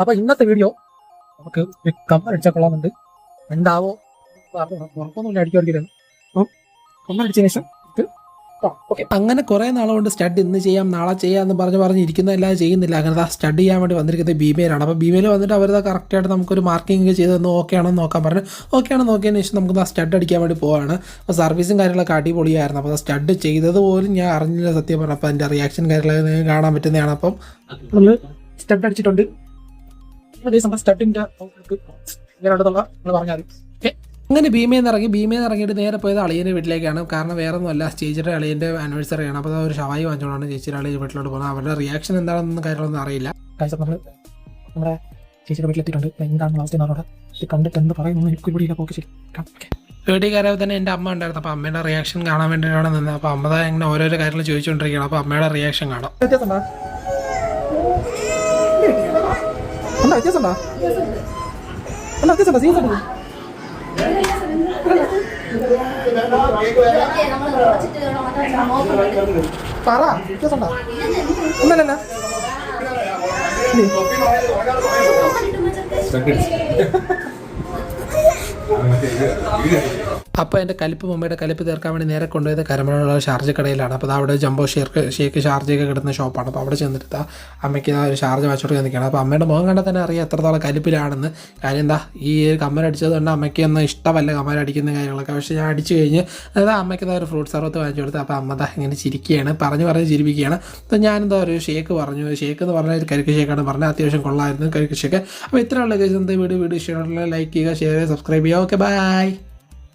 അപ്പൊ ഇന്നത്തെ വീഡിയോ നമുക്ക് അടിച്ചാൽ കൊള്ളാമെന്നുണ്ട്. എന്താവോ? ഉറപ്പൊന്നുമില്ല അപ്പം കമ്മൽ ശേഷം ഓക്കെ അങ്ങനെ കുറേ നാളുകൊണ്ട് സ്റ്റഡ് ഇന്ന് ചെയ്യാം നാളെ ചെയ്യാം എന്ന് പറഞ്ഞ് പറഞ്ഞ് ഇരിക്കുന്നതല്ലാതെ ചെയ്യുന്നില്ല. അങ്ങനെ ആ സ്റ്റഡ് ചെയ്യാൻ വേണ്ടി വന്നിരിക്കുന്നത് ബീമയിലാണ് അപ്പോൾ ബിമേൽ വന്നിട്ട് അവർ കറക്റ്റായിട്ട് നമുക്കൊരു മാർക്കിംഗ് ചെയ്ത് തന്നു ഓക്കെ ആണെന്ന് നോക്കാൻ പറഞ്ഞു. ഓക്കെ ആണെന്ന് നോക്കിയതിന് ശേഷം നമുക്ക് ആ സ്റ്റഡ് അടിക്കാൻ വേണ്ടി പോവാണ്. അപ്പോൾ സർവീസും കാര്യങ്ങളൊക്കെ അടിപൊളിയായിരുന്നു. അപ്പോൾ സ്റ്റഡ് ചെയ്തത് പോലും ഞാൻ അറിഞ്ഞില്ല സത്യം പറഞ്ഞു. അപ്പോൾ അതിന്റെ റിയാക്ഷൻ കാര്യങ്ങളൊക്കെ കാണാൻ പറ്റുന്നതാണ്. അപ്പം നമ്മൾ സ്റ്റഡ് അടിച്ചിട്ടുണ്ട്. സ്റ്റഡിന്റെ ഇങ്ങനെ ഉണ്ടെന്നുള്ള നിങ്ങൾ പറഞ്ഞാൽ അങ്ങനെ ഭീമയിൽ നിന്ന് ഇറങ്ങി ഭീമയിൽ നിന്ന് ഇറങ്ങിയിട്ട് നേരെ പോയത് അളിയന്റെ വീട്ടിലേക്കാണ്. കാരണം വേറെ ഒന്നുമല്ല ചേച്ചിയുടെ അളിയന്റെ ആനിവേഴ്സറിയാണ് അപ്പോൾ ഒരു ഷവായി വാങ്ങിച്ചുകൊണ്ടാണ് ചേച്ചിയുടെ അളിയ വീട്ടിലോട്ട് പോകുന്നത്. അവരുടെ റിയാക്ഷൻ എന്താണെന്നൊന്നും കാര്യങ്ങളൊന്നും അറിയില്ല. നമ്മൾ നമ്മുടെ ചേച്ചിയുടെ വീട്ടിലെത്തിയിട്ടുണ്ട്. എന്താണ് അവസ്ഥ എന്നോട് ഇത് കണ്ടിട്ട് എന്ത് പറയുന്നു എനിക്ക് ഇവിടെ ഇല്ല. പോക്ക് വീട്ടിൽ കയറിയപ്പോൾ തന്നെ എന്റെ അമ്മ ഉണ്ടായിരുന്നു. അപ്പോൾ അമ്മയുടെ റിയാക്ഷൻ കാണാൻ വേണ്ടിയിട്ടാണ് നിന്നത്. അപ്പോൾ അമ്മ ഇങ്ങനെ ഓരോരോ കാര്യങ്ങൾ ചോദിച്ചുകൊണ്ടിരിക്കുകയാണ്. അപ്പോൾ അമ്മയുടെ റിയാക്ഷൻ കാണാം. വ്യത്യാസം ഉണ്ടോ ഉണ്ടോ വ്യത്യാസം ഉണ്ടോ ഉണ്ടോ വ്യത്യാസം ഉണ്ടോ സീരിയസ് ഉണ്ടോ പറ വ്യത്യാസം ഉണ്ടോ ഒന്നല്ലല്ല അപ്പോൾ എന്റെ കലിപ്പ് മമ്മയുടെ കലിപ്പ് തീർക്കാൻ വേണ്ടി നേരെ കൊണ്ടുപോയത് കരമനുള്ള ഷാർജ കടയിലാണ്. അപ്പോൾ അവിടെ ജംബോ ഷേർക്ക് ഷേക്ക് ഷാർജയൊക്കെ കിട്ടുന്ന ഷോപ്പാണ് അപ്പോൾ അവിടെ ചെന്നിട്ട് അമ്മയ്ക്ക് ഒരു ഷാർജ വാങ്ങിച്ചോട്ട് നിൽക്കുകയാണ് അപ്പോൾ അമ്മയുടെ മുഖം കണ്ടാൽ തന്നെ അറിയാം എത്രത്തോളം കലിപ്പിലാണെന്ന്. കാര്യം എന്താ ഈ കമ്മലടിച്ചത് കൊണ്ട് അമ്മയ്ക്ക് ഒന്നും ഇഷ്ടമല്ല കമ്മലടിക്കുന്ന കാര്യങ്ങളൊക്കെ. പക്ഷേ ഞാൻ അടിച്ചു കഴിഞ്ഞ് അതായത് അമ്മയ്ക്ക് ഒരു ഫ്രൂട്ട് സർവത്ത് വാങ്ങിച്ചു കൊടുത്ത്. അപ്പോൾ അമ്മ ദാ ഇങ്ങനെ ചിരിക്കുകയാണ് പറഞ്ഞു പറഞ്ഞ് ചിരിപ്പിക്കുകയാണ്. അപ്പോൾ ഞാനെന്താ ഒരു ഷേക്ക് പറഞ്ഞു. ഷേക്ക് എന്ന് പറഞ്ഞാൽ ഒരു കരിക്ക് ഷേക്കാണ് പറഞ്ഞത് അത്യാവശ്യം കൊള്ളായിരുന്നു കരിക്ക് ഷേക്ക് അപ്പോൾ ഇത്രയുള്ള കേസ് എന്താ വീഡിയോ വീഡിയോ ഇഷ്ടമുള്ള ലൈക്ക് ചെയ്യുക ഷെയർ ചെയ്യുക സബ്സ്ക്രൈബ് ചെയ്യുക. Okay bye